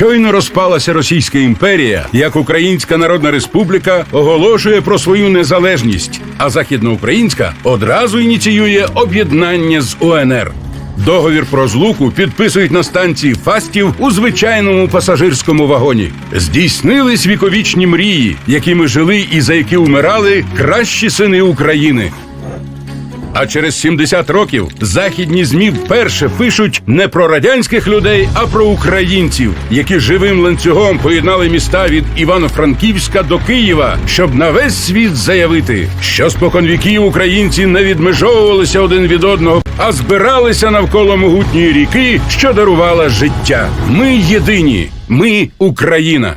Щойно розпалася Російська імперія, як Українська Народна Республіка оголошує про свою незалежність, а Західноукраїнська одразу ініціює об'єднання з УНР. Договір про злуку підписують на станції Фастів у звичайному пасажирському вагоні. Здійснились віковічні мрії, якими жили і за які умирали кращі сини України. А через 70 років західні змі вперше пишуть не про радянських людей, а про українців, які живим ланцюгом поєднали міста від Івано-Франківська до Києва, щоб на весь світ заявити, що споконвіків українці не відмежовувалися один від одного, а збиралися навколо могутньої ріки, що дарувала життя. Ми єдині, ми Україна.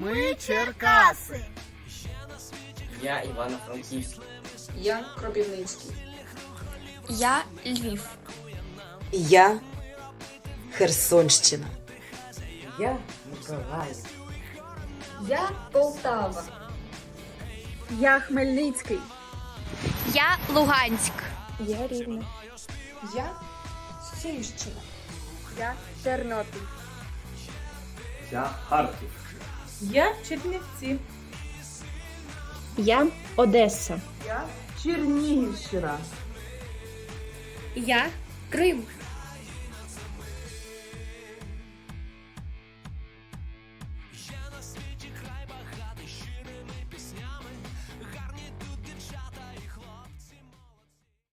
Ми Черкаси. Я Івано-Франківський. Я Кропівницький. Я Львів. Я Херсонщина. Я Миколаїв. Я Полтава. Я Хмельницький. Я Луганськ. Я Рівне. Я Сумщина. Я Тернопіль. Я Харків. Я Чернівці. Я Одеса. Я Чернігівщина. Я Крим.